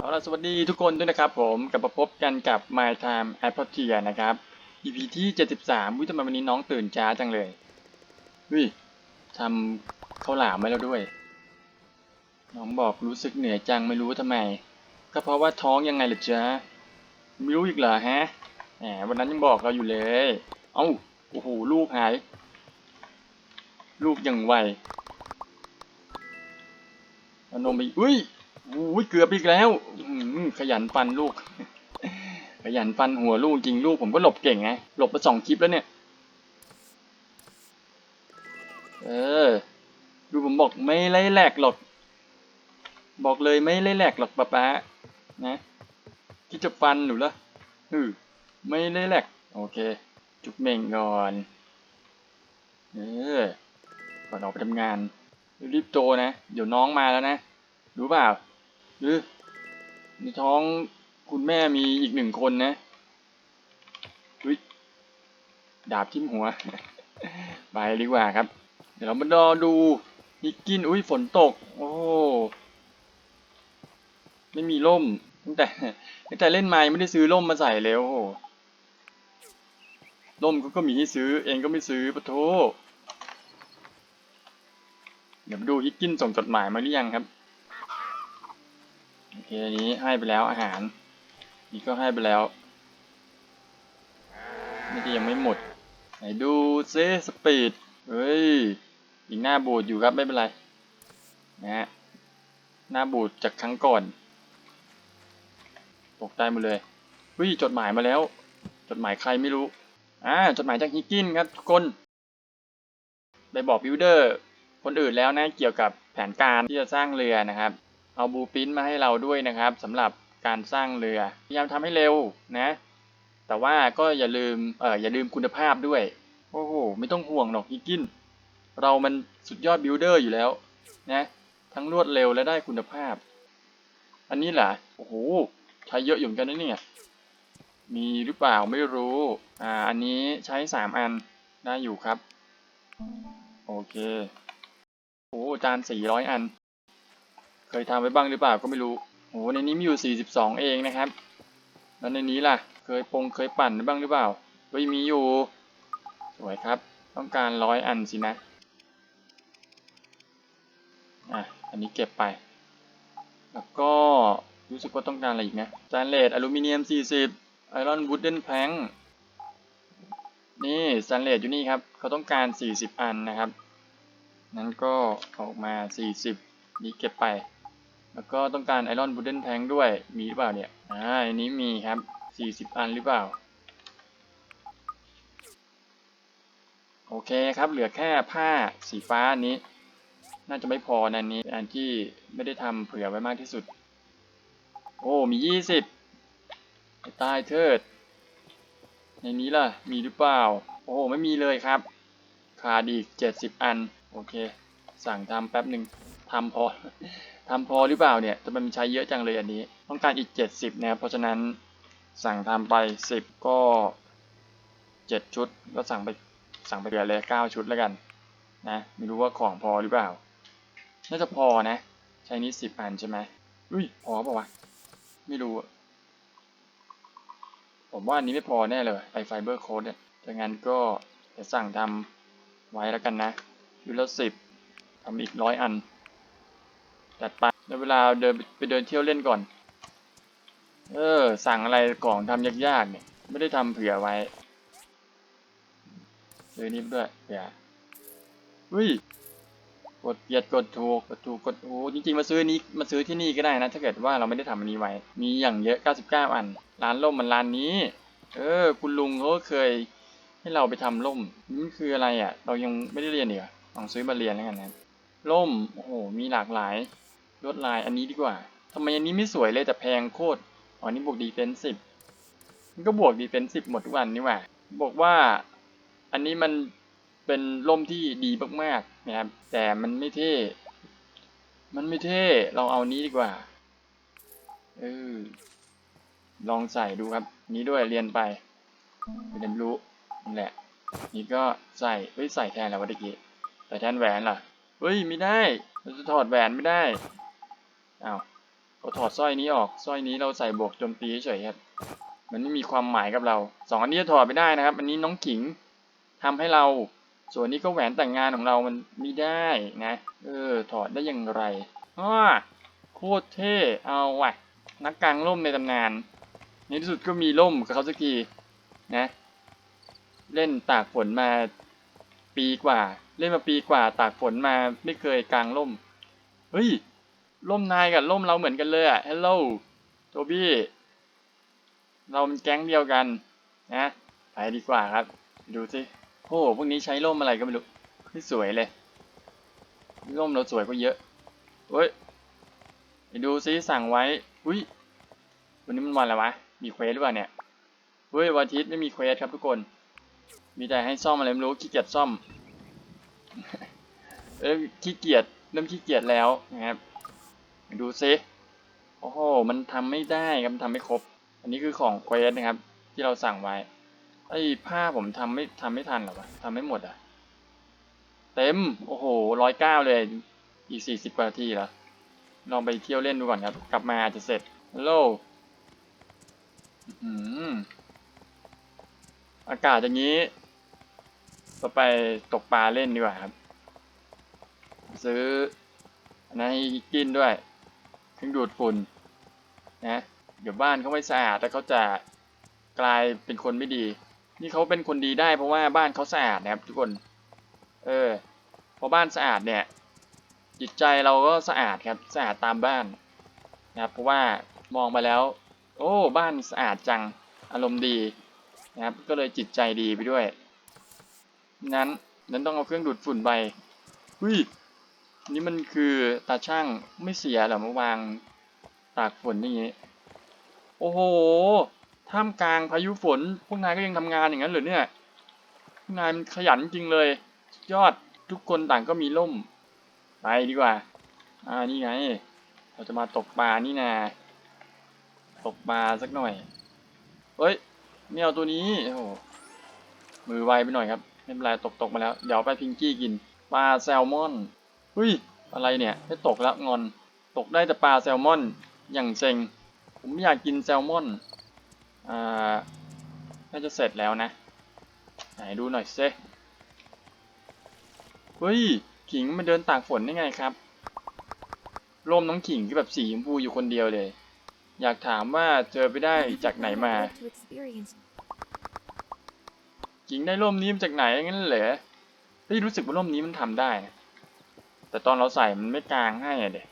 เอาล่ะสวัสดีทุกคนด้วยนะครับผมกลับมาพบกันกับ My Time Apple t i e r นะครับ EP ที่ 73วิทำไมวันนี้น้องตื่นช้าจังเลยวิทำข้าวหลามไว้แล้วด้วย น้องบอกรู้สึกเหนื่อยจังไม่รู้ทำไม ก็เพราะว่าท้องยังไงล่ะจ๊ะไม่รู้อีกเหรอฮะแหมวันนั้นยังบอกเราอยู่เลย เอ้าโอ้โหลูกหาย ลูกยังไวเอานมไปอุ้ยอุ้ยเกือบอีกแล้วอขยันฟันลูก ขยันฟันหัวลูกจริงลูกผมก็หลบเก่งไงหลบไปสองคลิปแล้วเนี่ย เออ ดูผมบอกไม่ไล่แหลกหรอกบอกเลยไม่ไล่แหลกหรอกป๊าป๊านะคิดจะฟันหนูเหรออือไม่ไล่แหลกโอเค จุกเม่งก่อน เออ ก่อนออกไปทำงาน รีบโตนะ เดี๋ยวน้องมาแล้วนะ รู้เปล่าหรือในท้องคุณแม่มีอีกหนึ่งคนนะอุ้ยดาบทิ่มหัว ไปดีกว่าครับ เดี๋ยวเรามารอดูฮิกกิน อุ้ยฝนตก โอ้ ไม่มีร่ม ตั้งแต่ตั้งแต่เล่นไม้ไม่ได้ซื้อร่มมาใส่เลยโอ้โหร่มเขาก็มีให้ซื้อ เองก็ไม่ซื้อปะโถเดี๋ยวดูฮิกกินส่งจดหมายมาหรือยังครับโอเคอันนี้ให้ไปแล้วอาหาร นี่ก็ให้ไปแล้วนี่ก็ยังไม่หมด ไหนดูเซสปีดเฮ้ยอีกหน้าบูดอยู่ครับไม่เป็นไรนะฮะหน้าบูดจากครั้งก่อนตกได้หมดเลยเฮ้ยจดหมายมาแล้ว จดหมายใครไม่รู้อ่าจดหมายจากฮิกกินครับทุกคนไปบอกบิวเดอร์ คนอื่นแล้วนะเกี่ยวกับแผนการที่จะสร้างเรือนะครับ เอาบูปินมาให้เราด้วยนะครับสำหรับการสร้างเรือพยายามทำให้เร็วนะ แต่ว่าก็อย่าลืมเอออย่าลืมคุณภาพด้วยโอ้โหไม่ต้องห่วงหรอกฮิกิน เรามันสุดยอดบิลดเออร์อยู่แล้วนะทั้งรวดเร็วและได้คุณภาพ อันนี้แหละโอ้โหใช้เยอะอยู่เหมือนกันนะเนี่ยมีหรือเปล่าไม่รู้อ่าอันนี้ใช้สามอันได้อยู่ครับ โอเค โอ้จานสี่ร้อยอัน เคยทำไว้บ้างหรือเปล่าก็ไม่รู้โหในนี้มีอยู่ 42 เองนะครับ แล้วในนี้ล่ะ เคยปงเคยปั่นไว้บ้างหรือเปล่าเฮ้ยมีอยู่ สวยครับ ต้องการร้อยอันสินะ อะ อันนี้เก็บไป แล้วก็รู้สึกว่าต้องการอะไรอีกนะสแตนเลสอลูมิเนียม 40 ไอรอนวูดเดนแพงนี่สแตนเลสอยู่นี่ครับ เขาต้องการ 40 อันนะครับ นั้นก็ออกมา 40 นี้เก็บไป แล้วก็ต้องการไอรอนบูเดนแทงด้วย มีหรือเปล่าเนี่ย อ่า อันนี้มีครับ 40 อันหรือเปล่า โอเคครับ เหลือแค่ผ้าสีฟ้านี้ น่าจะไม่พอนะนนี้เป็นอันที่ไม่ได้ทำเผื่อไว้มากที่สุด โอ้ มี 20ตายเทิด ในนี้ล่ะ มีหรือเปล่า โอ้ ไม่มีเลยครับขาดอีก 70 อัน โอเค สั่งทำแป๊บหนึ่งทำพอทำพอหรือเปล่าเนี่ยแต่มันใช้เยอะจังเลยอันนี้ ต้องการอีก 70 นะครับ เพราะฉะนั้นสั่งทำไป 10 ก็ 7 ชุด ก็สั่งไปสั่งไปเหลือเลย9ชุดแล้วกันนะไม่รู้ว่าของพอหรือเปล่า น่าจะพอนะ ใช้นี้ 10 อันใช่ไหมอุ้ยพอเปล่าวะไม่รู้ผมว่าอันนี้ไม่พอแน่เลยไอไฟเบอร์โค้ดเนี่ยดังนั้นก็จะสั่งทำไว้แล้วกันนะ ชุดละสิบทำอีกร้อยอัน จัดไปแล้วเวลาเดินไปเดินเที่ยวเล่นก่อน เออ สั่งอะไรของทำยากๆเนี่ย ไม่ได้ทำเผื่อไว้ซื้อนี้ด้วยเผื่ออุ้ย กดเกียดกดถูกกดถูกกดโอ้จริงๆ มาซื้อนี้มาซื้อที่นี่ก็ได้นะ ถ้าเกิดว่าเราไม่ได้ทำอันนี้ไว้ มีอย่างเยอะ 99 อัน ร้านล่มมันร้านนี้ เออ คุณลุงเขาก็เคยให้เราไปทำล่ม นี่คืออะไรอะ เรายังไม่ได้เรียนเดี๋ยว ลองซื้อมาเรียนแล้วกันนะล่ม โอ้โห มีหลากหลายลวดลายอันนี้ดีกว่าทำไมอันนี้ไม่สวยเลยแต่แพงโคตร อ๋อ นี่บวกดีเฟนสิบมันก็บวกดีเฟนสิบหมดทุกอันนี่หว่า บอกว่า อันนี้มันเป็นล่มที่ดีมากๆนะครับ แต่มันไม่เท่ มันไม่เท่ เราเอานี้ดีกว่า เออ ลองใส่ดูครับ นี้ด้วยเรียนไปเรียนรู้นี่แหละ นี่ก็ใส่เฮ้ยใส่แทนแล้ววันตะกี้ แต่แทนแหวนล่ะ เฮ้ยไม่ได้เราจะถอดแหวนไม่ได้อ้าวเราถอดสร้อยนี้ออกสร้อยนี้เราใส่บวกโจมตีเฉยครับมันไม่มีความหมายกับเราสองอันนี้จะถอดไม่ได้นะครับ อันนี้น้องขิงทำให้เรา ส่วนนี้ก็แหวนแต่งงานของเรามันไม่ได้นะ เออ ถอดได้อย่างไรอ้าโคตรเท่เอาว่ะ นักกลางร่มในตำนานในที่สุดก็มีร่มกับเขาสักทีนะ เล่นตากฝนมา ปีกว่า เล่นมาปีกว่าตากฝนมาไม่เคยกลางร่ม เฮ้ยร่มนายกับร่มเราเหมือนกันเลยอะฮัลโหลโทบี้ เราเป็นแก๊งเดียวกันนะไปดีกว่าครับ ดูสิโอ้พวกนี้ใช้ร่มอะไรก็ไม่รู้ไม่สวยเลยร่มเราสวยกว่าเยอะเฮ้ยไปดูซิสั่งไว้ อุ้ย วันนี้มันวันอะไรวะ มีเควสหรือเปล่าเนี่ย เฮ้ยวันอาทิตย์ไม่มีเควสครับทุกคน มีแต่ให้ซ่อมอะไรไม่รู้ขี้เกียจซ่อมเอ้ยขี้เกียจเริ่มขี้เกียจแล้วนะครับดูซิโอ้โหมันทำไม่ได้ครับทำไม่ครบ อันนี้คือของเควสนะครับ ที่เราสั่งไว้ไอ้ผ้าผมทำไม่ทำไม่ทันหรอวะทำไม่หมดอะ เต็มโอ้โหร้อยเก้าเลยอีกสี่สิบกว่านาทีแล้วลองไปเที่ยวเล่นดูก่อนครับ กลับมาอาจจะเสร็จฮัลโหลอื้อหืออากาศอย่างนี้ ก็ไปตกปลาเล่นดีกว่าครับ ซื้ออันนั้นให้กินด้วยเครื่องดูดฝุ่นนะเดี๋ยวบ้านเขาไม่สะอาดแล้วเขาจะกลายเป็นคนไม่ดี นี่เขาเป็นคนดีได้เพราะว่าบ้านเขาสะอาดนะครับ ทุกคน เออพอบ้านสะอาดเนี่ย จิตใจเราก็สะอาดครับสะอาดตามบ้านนะครับเพราะว่ามองไปแล้ว โอ้ บ้านสะอาดจังอารมณ์ดีนะครับ ก็เลยจิตใจดีไปด้วย นั้นนั้นต้องเอาเครื่องดูดฝุ่นไปหุ้ยนี่มันคือตาช่างไม่เสียหรอมาวางตากฝนอย่างงี้ โอ้โหท่ามกลางพายุฝน พวกนายก็ยังทำงานอย่างนั้นเหรอเนี่ยพวกนายมันขยันจริงเลย ยอดทุกคนต่างก็มีร่ม ไปดีกว่า อ่านี่ไง เราจะมาตกปลานี่นา ตกปลาสักหน่อย เฮ้ยไม่เอาตัวนี้โอ้โหมือไวไปหน่อยครับ ไม่เป็นไรตกตกมาแล้ว เดี๋ยวไปพิงกี้กิน ปลาแซลมอนเฮ้ย อะไรเนี่ยไม่ตกแล้วงอน ตกได้แต่ปลาแซลมอน อย่างเซ็ง ผมอยากกินแซลมอน อ่า น่าจะเสร็จแล้วนะ ไหนดูหน่อยเซิเฮ้ย ขิงมันเดินตากฝนได้ไงครับ ร่มน้องขิงคือแบบสีชมพูอยู่คนเดียวเลย อยากถามว่าเจอไปได้จากไหนมา To experience ขิงได้ร่มนี้มาจากไหนงั้นเหรอเฮ้ยรู้สึกว่าร่มนี้มันทำได้ แต่ตอนเราใส่มันไม่กลางให้อะเด็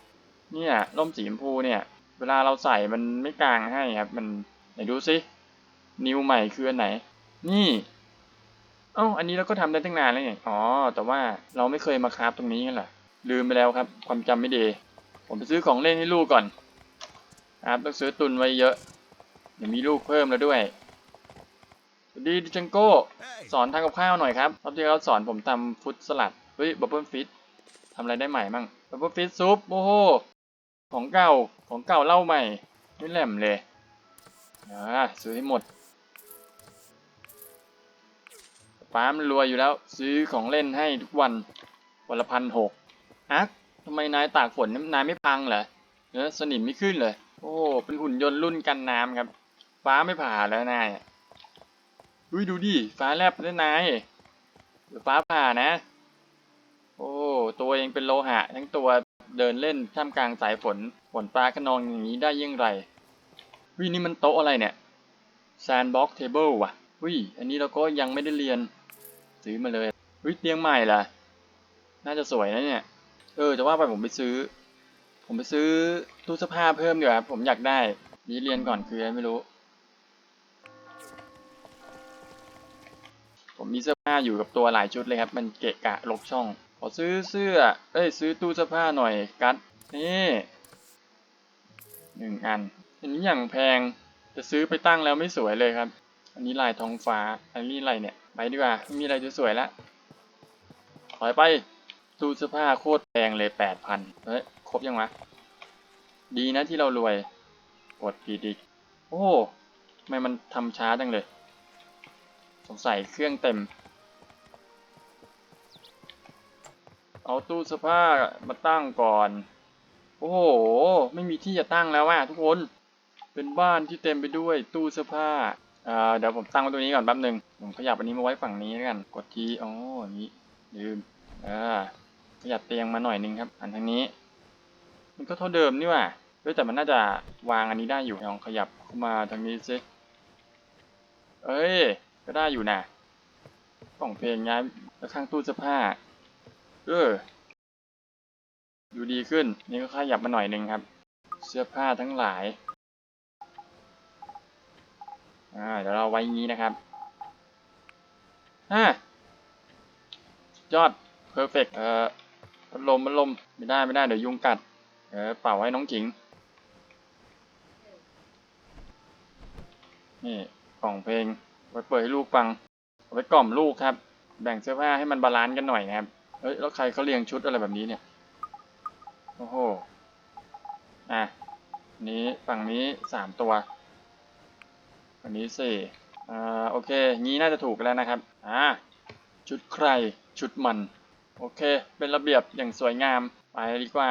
เนี่ยร่มสีชมพูเนี่ย เวลาเราใส่มันไม่กลางให้ครับ มันไหนดูซินิ้วใหม่คืออันไหน นี่เอ้าอันนี้เราก็ทำได้ตั้งนานแล้วไงอ๋อ แต่ว่าเราไม่เคยมาคราฟตรงนี้กันหรอลืมไปแล้วครับ ความจำไม่ดี ผมไปซื้อของเล่นให้ลูกก่อน ครับต้องซื้อตุนไว้เยอะเดี๋ยวมีลูกเพิ่มแล้วด้วย สวัสดีดิจังโก้ สอนทำกับข้าวหน่อยครับรอบที่เขาสอนผมทำฟุตสลัด เฮ้ยบับเบิ้ลฟิตทำอะไรได้ใหม่มั่งบับเบิ้ลฟิตซุป โอ้โห ของเก่า ของเก่าเล่าใหม่ ไม่แหลมเลยอ่าซื้อให้หมดป้ามันรวยอยู่แล้ว ซื้อของเล่นให้ทุกวันวันละพันหกอักทำไมนายตากฝนนายไม่พังเหรอเนื้อสนิมไม่ขึ้นเลย โอ้โหเป็นหุ่นยนต์รุ่นกันน้ำครับ ฟ้าไม่ผ่าแล้วนาย อุ้ยดูดิ ฟ้าแลบด้วยนายเดี๋ยวฟ้าผ่านะ โอ้ ตัวเองเป็นโลหะ ทั้งตัวเดินเล่นท่ามกลางสายฝน ฝนฟ้าขนองอย่างนี้ได้ยังไงวินี่มันโต๊ะอะไรเนี่ย Sandbox Table ว่ะวิอันนี้เราก็ยังไม่ได้เรียน ซื้อมาเลยวิเตียงใหม่ล่ะ น่าจะสวยนะเนี่ย เออจะว่าไปผมไปซื้อ ผมไปซื้อตู้เสื้อผ้าเพิ่มดีกว่าผมอยากได้ นี่เรียนก่อนคือไม่รู้ ผมมีเสื้อผ้าอยู่กับตัวหลายชุดเลยครับ มันเกะกะลกช่อง ขอซื้อเสื้อ เอ้ยซื้อตู้เสื้อผ้าหน่อยกัดนี่หนึ่งอัน อันนี้อย่างแพง จะซื้อไปตั้งแล้วไม่สวยเลยครับ อันนี้ลายท้องฟ้า อันนี้อะไรเนี่ย ไปดีกว่าไม่มีอะไรสวยๆแล้วถอยไป ตู้เสื้อผ้าโคตรแพงเลยแปดพันเฮ้ย ครบยังวะ ดีนะที่เรารวย กดผิดอีกโอ้ทำไมมันทำช้าจังเลย งสัยเครื่องเต็ม เอาตู้เสื้อผ้ามาตั้งก่อน โอ้โห ไม่มีที่จะตั้งแล้วว่ะทุกคน เป็นบ้านที่เต็มไปด้วยตู้เสื้อผ้าอ่าเดี๋ยวผมตั้งไว้ตรงนี้ก่อนแป๊บหนึ่งผมขยับอันนี้มาไว้ฝั่งนี้แล้วกัน กดทีอ๋ออย่างนี้ลืมอ่าขยับเตียงมาหน่อยนึงครับ อันทางนี้ มันก็เท่าเดิมนี่ว่าเฮ้ยแต่มันน่าจะวางอันนี้ได้อยู่ลองขยับเข้ามาทางนี้สิเอ้ย ก็ได้อยู่นะกล่องเพลงย้ายไปข้างตู้เสื้อผ้า เออ ดูดีขึ้น นี่ก็ขยับมาหน่อยหนึ่งครับ เสื้อผ้าทั้งหลาย อ่า เดี๋ยวเราไว้งี้นะครับฮ่ายอดเพอร์เฟกเอ่อพัดลมพัดลม ไม่ได้ไม่ได้ เดี๋ยวยุงกัด เออเป่าให้น้องจิง นี่ กล่องเพลง ไว้เปิดให้ลูกฟังเอาไว้กล่อมลูกครับ แบ่งเสื้อผ้าให้มันบาลานซ์กันหน่อยนะครับ เฮ้ย แล้วใครเขาเรียงชุดอะไรแบบนี้เนี่ย โอ้โห อะ นี้ฝั่งนี้สามตัวฝั่งนี้สี่อ่า โอเค งี้น่าจะถูกแล้วนะครับ อ่า ชุดใคร ชุดมัน โอเค เป็นระเบียบอย่างสวยงาม ไปดีกว่า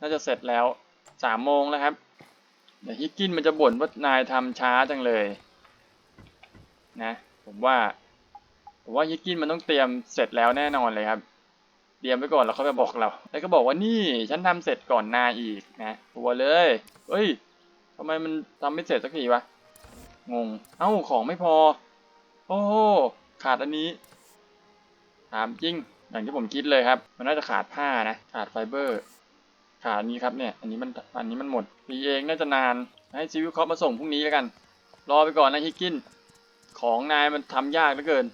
น่าจะเสร็จแล้วสามโมงแล้วครับเดี๋ยวฮิกกินมันจะบ่นว่านายทำช้าจังเลย นะผมว่าผมว่าฮิกกินมันต้องเตรียมเสร็จแล้วแน่นอนเลยครับ เตรียมไว้ก่อนแล้วเขาไปบอกเรา แล้วก็บอกว่านี่ฉันทำเสร็จก่อนนายอีกนะตัวเลยเอ้ยทำไมมันทำไม่เสร็จสักทีวะงงเอ้าของไม่พอ โอ้โหขาดอันนี้ ถามจริง อย่างที่ผมคิดเลยครับ มันน่าจะขาดผ้านะ ขาดไฟเบอร์ ขาดอันนี้ครับเนี่ย อันนี้มัน อันนี้มันหมดปีเองน่าจะนาน ให้ซีวิคอปมาส่งพรุ่งนี้แล้วกัน รอไปก่อนนะฮิกกิน ของนายมันทำยากเหลือเกิน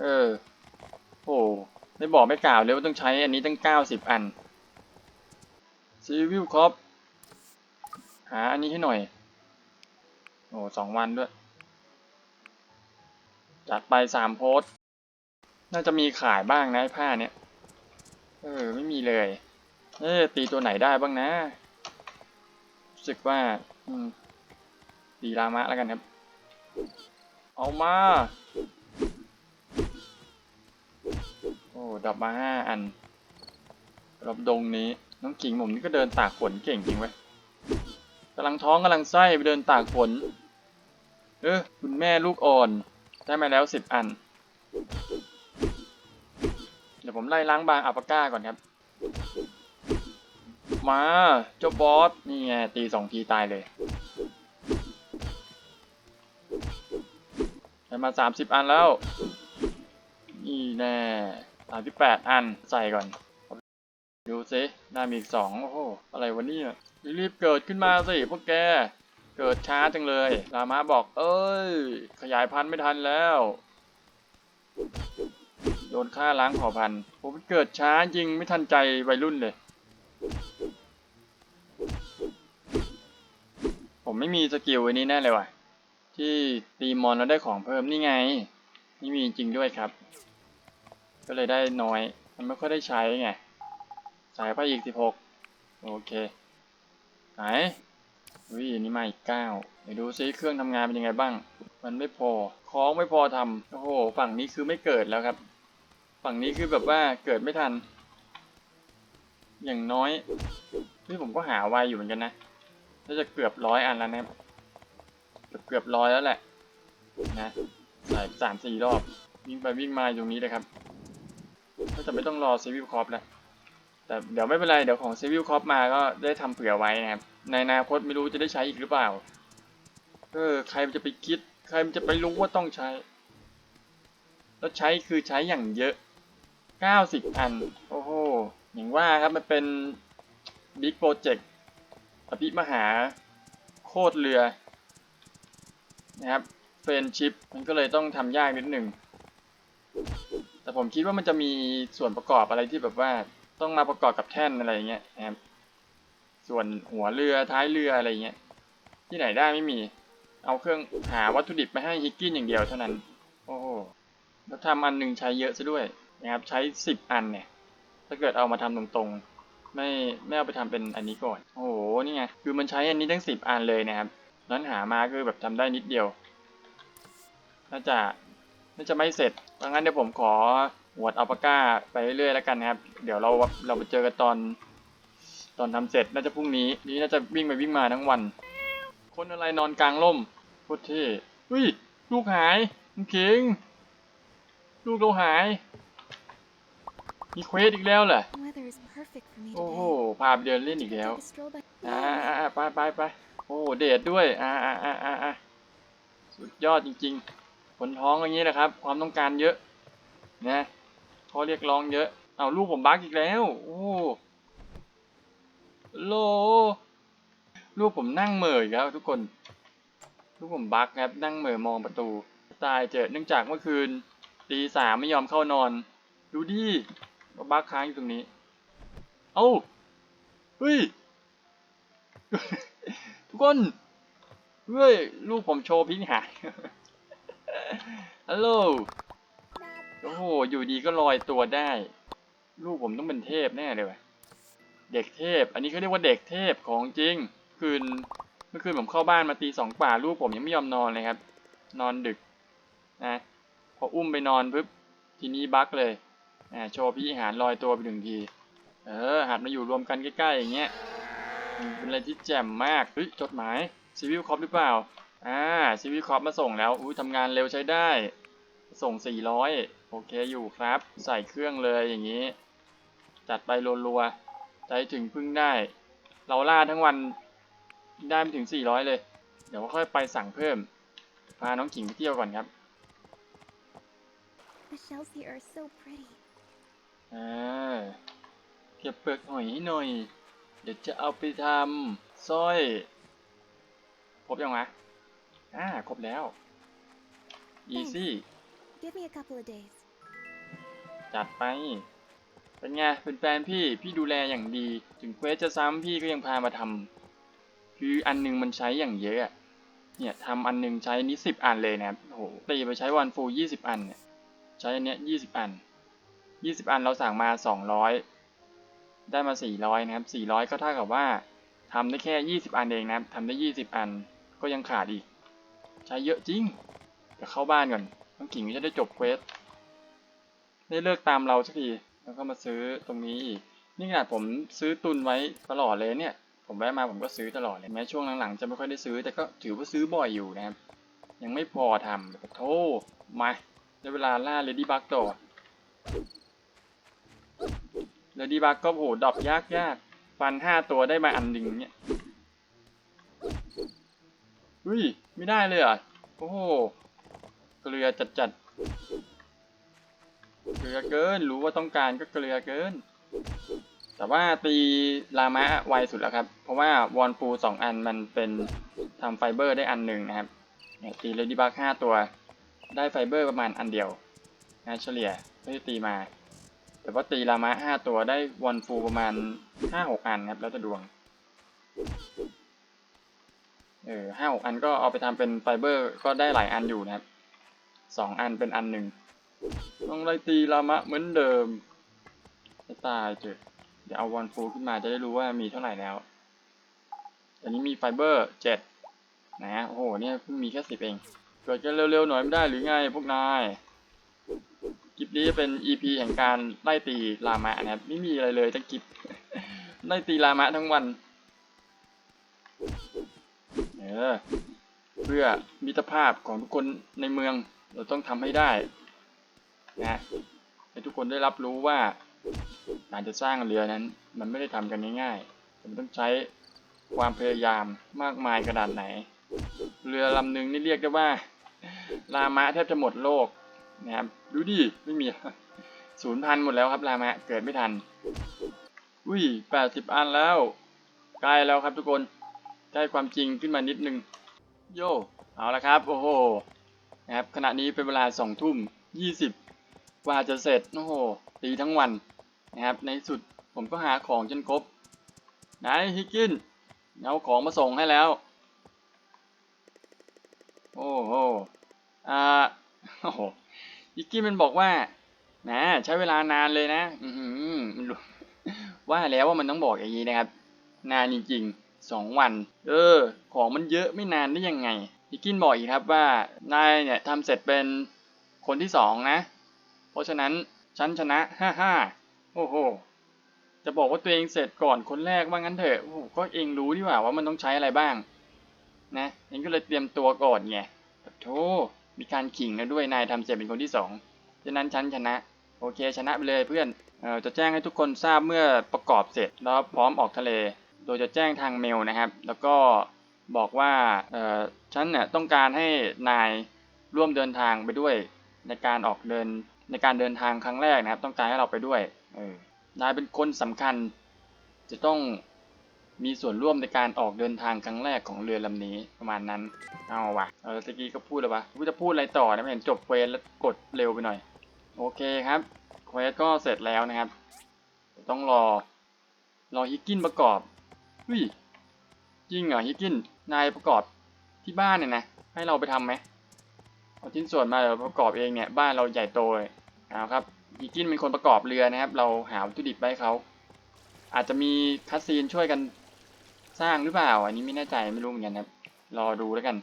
เออ โอ้ไม่บอกไม่กล่าวเลยว่าต้องใช้อันนี้ตั้งเก้าสิบอันซีวิลคอปหาอันนี้ให้หน่อย โอ้สองวันด้วย จัดไปสามโพสน่าจะมีขายบ้างนะผ้าเนี้ย เออ ไม่มีเลย เออตีตัวไหนได้บ้างนะรู้สึกว่า อืมตีรามะแล้วกันครับ เอามา โอ้ดับมาห้าอันรอบดงนี้ น้องกิ่งผมนี่ก็เดินตากฝนเก่งจริงเว้ยกำลังท้องกำลังไส้ไปเดินตากฝน เออคุณแม่ลูกอ่อน ได้มาแล้วสิบอัน เดี๋ยวผมไล่ล้างบางอัปปาก้าก่อนครับ มา เจ้าบอส นี่ไงตีสองทีตายเลย ได้มาสามสิบอันแล้ว นี่แน่สามสิบแปดอันใส่ก่อน ดูสิได้มีอีกสองโอ้โห อะไรวะเนี่ยรีบเกิดขึ้นมาสิพวกแก เกิดช้าจังเลยรามาบอก เอ้ย ขยายพันธุ์ไม่ทันแล้ว โดนฆ่าล้างเผ่าพันธุ์ผมเกิดช้าจริงไม่ทันใจวัยรุ่นเลย ผมไม่มีสกิลอันนี้แน่เลยว่ะ ที่ตีมอนแล้วได้ของเพิ่มนี่ไง นี่มีจริงด้วยครับ ก็เลยได้น้อย มันไม่ค่อยได้ใช้ไง สายพระอีกสิบหกโอเคไหนวิอันนี้มาอีกเก้าเดี๋ยวดูซิเครื่องทำงานเป็นยังไงบ้าง มันไม่พอของไม่พอทำโอ้โหฝั่งนี้คือไม่เกิดแล้วครับ ฝั่งนี้คือแบบว่าเกิดไม่ทัน อย่างน้อยนี่ผมก็หาไวอยู่เหมือนกันนะน่าจะเกือบร้อยอันแล้วนะครับ อบเกือบร้อยแล้วแหละนะใส่สามสี่รอบวิ่งไปวิ่งมาอยู่ตรงนี้เลยครับก็จะไม่ต้องรอซีวิลคอปแล้วแต่เดี๋ยวไม่เป็นไรเดี๋ยวของซีวิลคอปมาก็ได้ทำเผื่อไว้นะครับ ในอนาคตไม่รู้จะได้ใช้อีกหรือเปล่าเออใครมันจะไปคิด ใครมันจะไปรู้ว่าต้องใช้ แล้วใช้คือใช้อย่างเยอะ90อัน โอ้โหอย่างว่าครับมันเป็นบิ๊กโปรเจกต์อภิมหาโคตรเรือ นะครับเฟรนชิพมันก็เลยต้องทำยากนิดหนึ่ง แต่ผมคิดว่ามันจะมีส่วนประกอบอะไรที่แบบว่าต้องมาประกอบกับแท่นอะไรเงี้ยนะครับ ส่วนหัวเรือท้ายเรืออะไรเงี้ย ที่ไหนได้ไม่มี เอาเครื่องหาวัตถุดิบไปให้ฮิกกินอย่างเดียวเท่านั้น โอ้โหแล้วทำอันหนึ่งใช้เยอะซะด้วยนะครับ ใช้สิบอันเนี่ย ถ้าเกิดเอามาทำตรงๆ ไม่ไม่เอาไปทำเป็นอันนี้ก่อน โอ้โห นี่ไง คือมันใช้อันนี้ทั้งสิบอันเลยนะครับ นั้นหามาคือแบบทำได้นิดเดียว น่าจะ น่าจะไม่เสร็จดังนั้นเดี๋ยวผมขอหวดอัลปาก้าไปเรื่อยๆแล้วกันนะครับ เดี๋ยวเราเราไปเจอกันตอนตอนทำเสร็จน่าจะพรุ่งนี้นี่น่าจะวิ่งไปวิ่งมาทั้งวัน คนอะไรนอนกลางร่มโคตรเท่เฮ้ยลูกหายมึงเก่งลูกเราหายมีเควสอีกแล้วเหรอ Weather is perfect for me โอ้โห today. พาไปเดินเล่นอีกแล้ว Take a stroll by. อ่าอ่าอ่าไปไปไป โอ้เดทด้วยอ่าอ่าอ่าอ่าสุดยอดจริงๆคนท้องอย่างนี้แหละครับ ความต้องการเยอะนะเขาเรียกร้องเยอะเอาลูกผมบักอีกแล้วโอ้โลลูกผมนั่งเหม่ออีกแล้วทุกคน ลูกผมบักครับนั่งเหม่อมองประตู ตายเจอเนื่องจากเมื่อคืนตีสามไม่ยอมเข้านอน ดูดิว่าบักค้างอยู่ตรงนี้ เอ้าเฮ้ย ทุกคนเฮ้ยลูกผมโชว์พิงหายฮัลโหลโอ้โห อยู่ดีก็ลอยตัวได้ ลูกผมต้องเป็นเทพแน่เลยวะเด็กเทพ อันนี้เขาเรียกว่าเด็กเทพของจริง คืน เมื่อคืนผมเข้าบ้านมาตีสองกว่าลูกผมยังไม่ยอมนอนเลยครับ นอนดึกนะ พออุ้มไปนอนปุ๊บ ทีนี้บั๊กเลยอ่าโชว์พี่หารลอยตัวไปหนึ่งที เออ หัดมาอยู่รวมกันใกล้ๆอย่างเงี้ย เป็นอะไรที่แจ่มมากเฮ้ยจดหมายซีวิลคอปหรือเปล่าอ่าซีวิลคอปมาส่งแล้วอุ้ยทำงานเร็วใช้ได้ ส่ง 400 โอเคอยู่ครับ ใส่เครื่องเลยอย่างนี้ จัดไปรัวๆใจถึงพึ่งได้ เราล่าทั้งวันได้ไม่ถึง 400 เลย เดี๋ยวค่อยไปสั่งเพิ่ม พาน้องกิ่งไปเที่ยวก่อนครับ The shells here are so pretty. อ่าเก็บเปลือกหอยให้หน่อย เดี๋ยวจะเอาไปทำสร้อย ครบยังวะอ่า ครบแล้ว easy Give me a couple of days. จัดไป เป็นไง เป็นแฟนพี่ พี่ดูแลอย่างดี ถึงเควสจะซ้ำพี่ก็ยังพามาทำ คืออันหนึงมันใช้อย่างเยอะอะเนี่ยทำอันหนึงใช้อันนี้สิบอันเลยนะครับโอ้โห ตีไปใช้วันฟูยี่สิบอันเนี่ย ใช้อันเนี้ยยี่สิบอันยี่สิบอันเราสั่งมาสองร้อย ได้มาสี่ร้อยนะครับสี่ร้อยก็เท่ากับว่าทำได้แค่ยี่สิบอันเองนะครับทำได้ยี่สิบอันก็ยังขาดอีก ใช้เยอะจริงเดี๋ยวเข้าบ้านก่อนน้องกิ่งจะได้จบเควสได้เลิกตามเราสักทีแล้วก็มาซื้อตรงนี้อีกนี่ขนาดผมซื้อตุนไว้ตลอดเลยเนี่ย ผมแวะมาผมก็ซื้อตลอดเลยแม้ช่วงหลังๆจะไม่ค่อยได้ซื้อ แต่ก็ถือว่าซื้อบ่อยอยู่นะครับ ยังไม่พอทำแต่โทมาได้เวลาล่าเลดี้บักต่อ เลดี้บักก็โหดรอปยากยากฟันห้าตัวได้มาอันหนึ่งเนี่ยอุ้ย ไม่ได้เลยอะ โอ้โห เกลือจัดจัดเกลือเกิน รู้ว่าต้องการก็เกลือเกิน แต่ว่าตีลามะไวสุดแล้วครับ เพราะว่าวอนฟูสองอันมันเป็นทำไฟเบอร์ได้อันหนึ่งนะครับตีเลดี้บักห้าตัว ได้ไฟเบอร์ประมาณอันเดียวนะเฉลี่ยไม่ตีมา แต่ว่าตีลามะห้าตัวได้วอนฟูประมาณห้าหกอันครับ แล้วแต่ดวง เออห้าหกอันก็เอาไปทำเป็นไฟเบอร์ก็ได้หลายอันอยู่นะครับสองอันเป็นอันหนึ่งต้องไล่ตีลามะเหมือนเดิมไม่ตายเจอเดี๋ยวเอาวันฟูขึ้นมาจะได้รู้ว่ามีเท่าไหร่แล้วอันนี้มีไฟเบอร์เจ็ดนะฮะโอ้โหเนี่ยเพิ่งมีแค่สิบเองเกิดกันเร็วๆหน่อยไม่ได้หรือไงพวกนาย คลิปนี้จะเป็น EP แห่งการไล่ตีลามะนะครับ ไม่มีอะไรเลยทั้งคลิปไล่ตีลามะทั้งวัน เออ เพื่อมิตรภาพของทุกคนในเมือง เราต้องทำให้ได้นะให้ทุกคนได้รับรู้ว่าการจะสร้างเรือนั้น มันไม่ได้ทำกันง่ายๆ มันต้องใช้ความพยายามมากมายขนาดไหน เรือลำหนึ่งนี่เรียกได้ว่า ลามะแทบจะหมดโลก นะครับดูดิไม่มีศูนย์พันหมดแล้วครับลามะเกิดไม่ทัน อุ้ยแปดสิบอันแล้วใกล้แล้วครับทุกคนได้ความจริงขึ้นมานิดนึง โย่เอาละครับ โอ้โหนะครับขณะนี้เป็นเวลาสองทุ่มยี่สิบกว่าจะเสร็จโอ้โหตีทั้งวันนะครับในสุดผมก็หาของจนครบไหนฮิกกินเอาของมาส่งให้แล้ว โอ้โหอ่าโอ้โห ฮิกกินมันบอกว่า นะ ใช้เวลานานเลยนะ อืมว่าแล้วว่ามันต้องบอกอย่างนี้นะครับ นานจริงๆสองวัน เออ ของมันเยอะไม่นานได้ยังไงฮิกกินบอกอีกครับว่านายเนี่ยทำเสร็จเป็นคนที่สองนะ เพราะฉะนั้นฉันชนะฮ่าฮ่าโอ้โหจะบอกว่าตัวเองเสร็จก่อนคนแรกว่างั้นเถอะโอ้โหก็เองรู้ดีกว่าว่ามันต้องใช้อะไรบ้าง นะเองก็เลยเตรียมตัวก่อนไงโธ่ มีการขิงแล้วด้วยนายทำเสร็จเป็นคนที่สองฉะนั้นฉันชนะ โอเคชนะไปเลยเพื่อนเออจะแจ้งให้ทุกคนทราบเมื่อประกอบเสร็จแล้วพร้อมออกทะเล โดยจะแจ้งทางเมลนะครับ แล้วก็บอกว่าเอ่อฉันเนี่ยต้องการให้นายร่วมเดินทางไปด้วย ในการออกเดินในการเดินทางครั้งแรกนะครับ ต้องการให้เราไปด้วยเออนายเป็นคนสำคัญ จะต้อง มีส่วนร่วมในการออกเดินทางครั้งแรกของเรือลำนี้ประมาณนั้น เอาวะเออตะกี้ก็พูดแล้ววะกูจะพูดอะไรต่อนะไม่เห็นจบเควสแล้วกดเร็วไปหน่อย โอเคครับเควสก็เสร็จแล้วนะครับ ต้องรอ รอฮิกกินประกอบเฮ้ยจริงเหรอฮิกกินนายประกอบที่บ้านเนี่ยนะ ให้เราไปทำไหมเอาชิ้นส่วนมาเดี๋ยวประกอบเองเนี่ยบ้านเราใหญ่โตเลยเอาครับฮิกกินเป็นคนประกอบเรือนะครับ เราหาวัตถุดิบไปให้เขาอาจจะมีคัสซีนช่วยกัน สร้างหรือเปล่า อันนี้ไม่แน่ใจไม่รู้เหมือนกันครับ รอดูแล้วกัน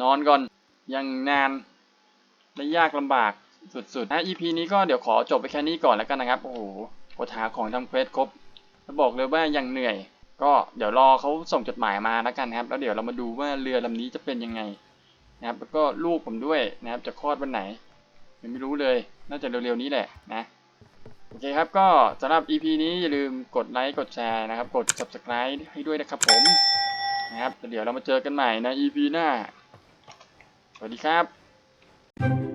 นอนก่อนยังนานและยากลำบากสุดๆนะ EP นี้ก็เดี๋ยวขอจบไปแค่นี้ก่อนแล้วกันนะครับ โอ้โหกดหาของทำเควสครบแล้วบอกเลยว่ายังเหนื่อย ก็เดี๋ยวรอเขาส่งจดหมายมาแล้วกันนะครับ แล้วเดี๋ยวเรามาดูว่าเรือลำนี้จะเป็นยังไงนะครับ แล้วก็ลูกผมด้วยนะครับ จะคลอดวันไหนยังไม่รู้เลย น่าจะเร็วๆนี้แหละนะ โอเคครับก็สำหรับ EP นี้อย่าลืมกดไลค์กดแชร์นะครับ กด subscribe ให้ด้วยนะครับผมนะครับเดี๋ยวเรามาเจอกันใหม่ใน EP หน้า สวัสดีครับ